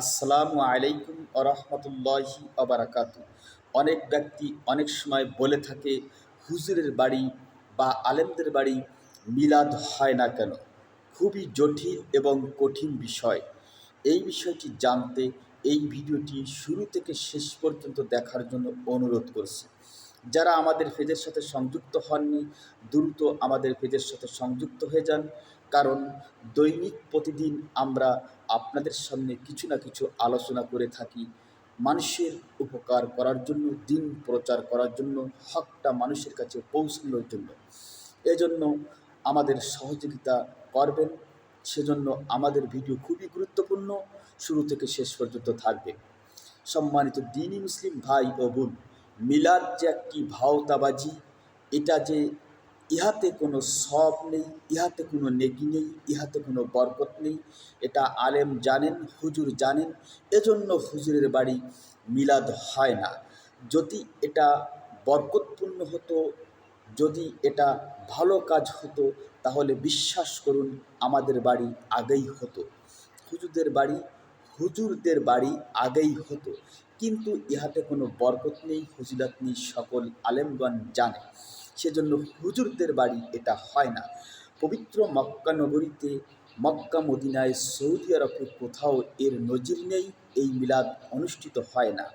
আসসালামু আলাইকুম আরহামতুল্লাহি আবরাকাত অনেক ব্যক্তি অনেক সময় বলে থাকে, হুজুরের বাড়ি বা আলেমদের বাড়ি মিলাদ হয় না কেন? খুবই জটিল এবং কঠিন বিষয়। এই বিষয়টি জানতে, এই ভিডিওটি শুরু থেকে শেষ পর্যন্ত দেখার জন্য অনুরোধ করছি। যারা আমাদের পেজের সাথে সংযুক্ত হননি, দ্রুত আমাদের পেজের সাথে সংযুক্ত হয়ে যান। কারণ দৈনিক প্রতিদিন আমরা আপনাদের সামনে কিছু না কিছু আলোচনা করে থাকি। মানুষের উপকার করার জন্য, দিন প্রচার করার জন্য, হকটা মানুষের কাছে পৌঁছানোর জন্য। এজন্য আমাদের সহযোগিতা করবেন। সেজন্য আমাদের ভিডিও খুবই গুরুত্বপূর্ণ। শুরু থেকে শেষ পর্যন্ত থাকবে। সম্মানিত দিনী মুসলিম ভাই ও বোন মিলাদ যে একটি ভাওতাবাজি, এটা যে ইহাতে কোনো সব নেই, ইহাতে কোনো নেকি নেই, ইহাতে কোনো বরকত নেই, এটা আলেম জানেন, হুজুর জানেন, এজন্য হুজুরের বাড়ি মিলাদ হয় না। যদি এটা বরকতপূর্ণ হতো, যদি এটা ভালো কাজ হতো, তাহলে বিশ্বাস করুন আমাদের বাড়ি আগেই হতো। হুজুরদের বাড়ি হুজুরদের বাড়ি আগেই হতো। কিন্তু ইহাতে কোনো বরকত নেই, ফজিলত নেই, সকল আলেমগণ জানে। সেজন্য হুজুরদের বাড়ি এটা হয় না। পবিত্র মক্কা নগরীতে, মক্কা মদিনায় সৌদি আরবে কোথাও এর নজির নেই, এই মিলাদ অনুষ্ঠিত হয় না।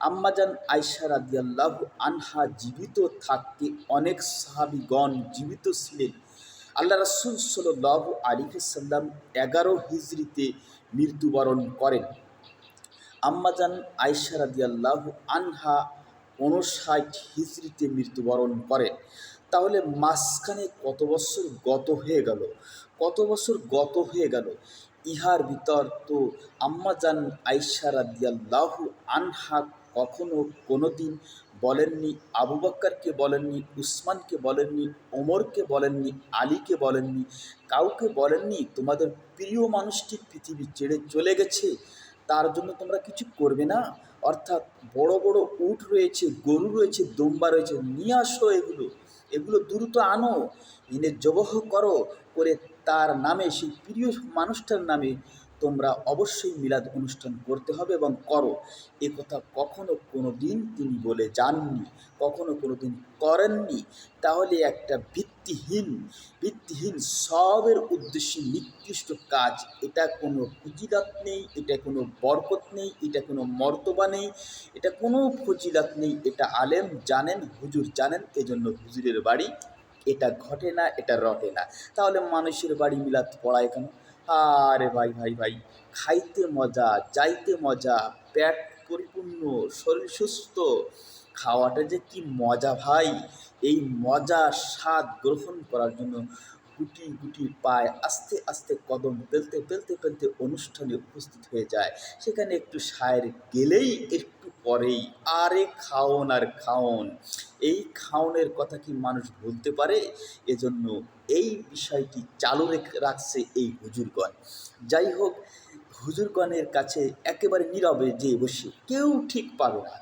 আম্মাজান আয়সা রাদিয়াল্লাহ আনহা জীবিত থাকতে অনেক সাহাবিগণ জীবিত ছিলেন। আল্লাহ রসুল সাল্লাহ আলী সাল্লাম এগারো হিজড়িতে মৃত্যুবরণ করেন। আম্মাজান আয়সা রাদিয়াল্লাহ আনহা উনষাট হিজড়িতে মৃত্যুবরণ করেন তাহলে মাঝখানে কত বছর গত হয়ে গেল? কত বছর গত হয়ে গেল? ইহার ভিতর তো আম্মাজান আয়সা রাদিয়াল্লাহ আনহা কখনো কোনো দিন বলেননি, আবু বাক্কারকে বলেননি, উসমানকে বলেননি, ওমরকে বলেননি, আলীকে বলেননি, কাউকে বলেননি, তোমাদের প্রিয় মানুষটি পৃথিবী ছেড়ে চলে গেছে? তার জন্য তোমরা কিছু করবে না। অর্থাৎ বড় বড় উট রয়েছে, গরু রয়েছে, দোম্বা রয়েছে, নিয়ে আসো এগুলো। এগুলো দ্রুত আনো। এনে জবহ করো করে তার নামে, সেই প্রিয় মানুষটার নামে তোমরা অবশ্যই মিলাদ অনুষ্ঠান করতে হবে এবং করো। এ কথা কখনো কোনো দিন তিনি বলে যাননি, কখনো কোনো দিন করেননি। তাহলে একটা ভিত্তিহীন ভিত্তিহীন সবের উদ্দেশ্যে নিকৃষ্ট কাজ, এটা কোনো ফজিলাত নেই, এটা কোনো বরকত নেই, এটা কোনো মর্তবা নেই, এটা কোনো ফজিলাত নেই। এটা আলেম জানেন, হুজুর জানেন, এজন্য হুজুরের বাড়ি এটা ঘটে না, এটা রটে না। তাহলে মানুষের বাড়ি মিলাদ পড়ায় কেন? আরে ভাই ভাই ভাই, খাইতে মজা, যাইতে মজা, পেট পরিপূর্ণ, শরীর সুস্থ, খাওয়াটা যে কি মজা ভাই। এই মজা স্বাদ গ্রহণ করার জন্য গুটি গুটি পায়, আস্তে আস্তে কদম পেলতে পেলতে পেলতে অনুষ্ঠানে উপস্থিত হয়ে যায়। সেখানে একটু সায়ের গেলেই একটু পরেই, আরে খাওন আর খাওন, এই খাওনের কথা কি মানুষ ভুলতে পারে? এজন্য এই বিষয়টি চালু রাখছে এই হুজুরগণ। যাই হোক, হুজুরগণের কাছে একেবারে নীরবে যে বসে, কেউ ঠিক পাবে না।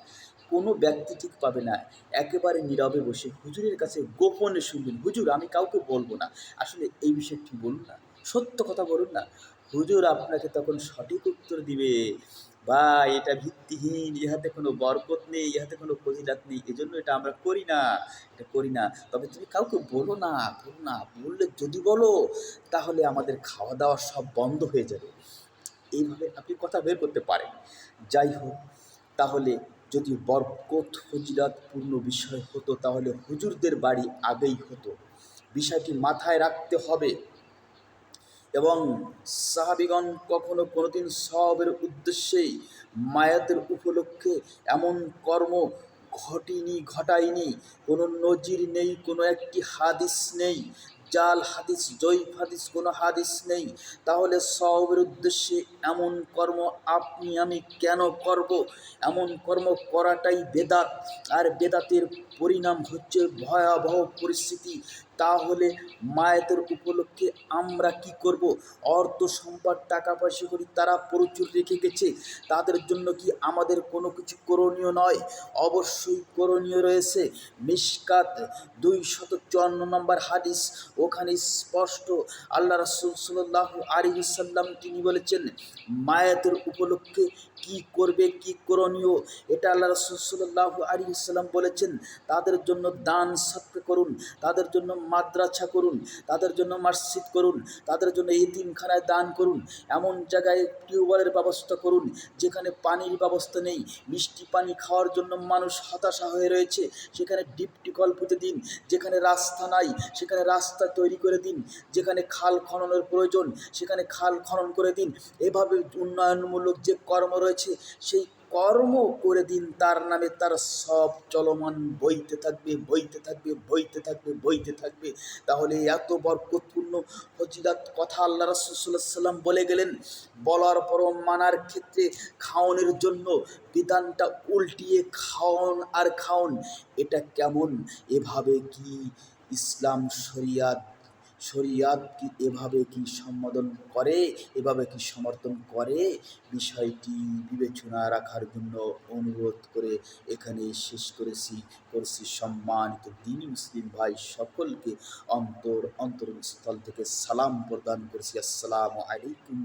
কোনো ব্যক্তি ঠিক পাবে না। একেবারে নীরবে বসে হুজুরের কাছে গোপনে শুনবেন, হুজুর, আমি কাউকে বলব না। আসলে এই বিষয়টি বলুন না। সত্য কথা বলুন না। হুজুর আপনাকে তখন সঠিক উত্তর দিবে। বা এটা ভিত্তিহীন, ইহাতে কোনো বরকত নেই, ইহাতে কোনো ফজিলাত নেই, এজন্য এটা আমরা করি না, এটা করি না। তবে তুমি কাউকে বলো না বলো না, বললে যদি বলো, তাহলে আমাদের খাওয়া দাওয়া সব বন্ধ হয়ে যাবে। এইভাবে আপনি কথা বের করতে পারেন। যাই হোক, তাহলে যদি বরকত ফজিলাতপূর্ণ বিষয় হতো, তাহলে হুজুরদের বাড়ি আগেই হতো। বিষয়টি মাথায় রাখতে হবে। এবং সাহাবিগণ কখনো কোনোদিন সবের উদ্দেশ্যেই মায়াতের উপলক্ষে এমন কর্ম ঘটিনি, ঘটায়নি। কোনো নজির নেই, কোনো একটি হাদিস নেই। জাল, হাদিস জৈব হাদিস, কোনো হাদিস নেই। তাহলে সবের উদ্দেশ্যে এমন কর্ম আপনি, আমি কেন করব? এমন কর্ম করাটাই বেদাত। আর বেদাতের পরিণাম হচ্ছে ভয়াবহ পরিস্থিতি। তাহলে মায়েদের উপলক্ষে আমরা কি করব? অর্থ সম্পদ, টাকা পয়সা করি তারা প্রচুর রেখে গেছে। তাদের জন্য কি আমাদের কোনো কিছু করণীয় নয়? অবশ্যই করণীয় রয়েছে। মিসকাত দুই শত চুয়ান্ন নম্বর হাদিস। ওখানে স্পষ্ট আল্লাহ রসুল সাল্লাহ আলী সাল্লাম তিনি বলেছেন মায়াতের উপলক্ষে কি করবে, কি করণীয়? এটা আল্লাহ রসুল সাল্লাহ আলী সাল্লাম বলেছেন। তাদের জন্য দান সৎকা করুন। তাদের জন্য মাদ্রাসা করুন, তাদের জন্য মসজিদ করুন, তাদের জন্য এতিমখানায় দান করুন, এমন জায়গায় টিউবওয়েলের ব্যবস্থা করুন, যেখানে পানির ব্যবস্থা নেই, মিষ্টি পানি খাওয়ার জন্য মানুষ হতাশা হয়ে রয়েছে, সেখানে ডিপটি কল পুঁতে দিন, যেখানে রাস্তা নাই, সেখানে রাস্তা তৈরি করে দিন, যেখানে খাল খননের প্রয়োজন, সেখানে খাল খনন করে দিন, এভাবে উন্নয়নমূলক যে কর্ম রয়েছে, সেই কর্ম করে দিন, তার নামে তার সব চলমান বইতে থাকবে বইতে থাকবে বইতে থাকবে বইতে থাকবে। তাহলে এত বরকতপূর্ণ ফজিলাত কথা আল্লাহ রসুল্লাহ বলে গেলেন, বলার পর মানার ক্ষেত্রে খাওয়ানোর জন্য বিধানটা উল্টিয়ে খাওন আর খাওন, এটা কেমন? এভাবে কি ইসলাম শরিয়াত শরিয়াত কি এভাবে কি সম্বোধন করে? এভাবে কি সমর্থন করে? বিষয়টি বিবেচনা রাখার জন্য অনুরোধ করে এখানে শেষ করেছি, করছি সম্মানিত দিনী মুসলিম ভাই সকলকে অন্তর, অন্তরস্থল থেকে সালাম প্রদান করছি। আসসালামু আলাইকুম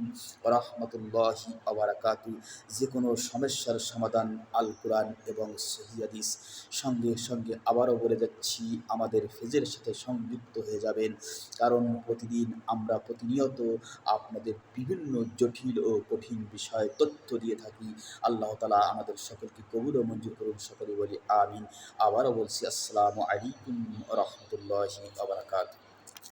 রহমতুল্লাহি আবরাকাতু যে কোনো সমস্যার সমাধান আল কোরআন এবং সহিয়াদিস সঙ্গে সঙ্গে আবারও বলে যাচ্ছি, আমাদের ফেজের সাথে সংযুক্ত হয়ে যাবেন। কারণ প্রতিদিন আমরা প্রতিনিয়ত আপনাদের বিভিন্ন জটিল ও কঠিন বিষয়ে তথ্য দিয়ে থাকি। আল্লাহ তালা আমাদের সকলকে কবুল ও মঞ্জুর করুন, সকলে বলি আমিন। আবারও বলছি, আসসালামু আলাইকুম রহমতুল্লাহি আবরাকাত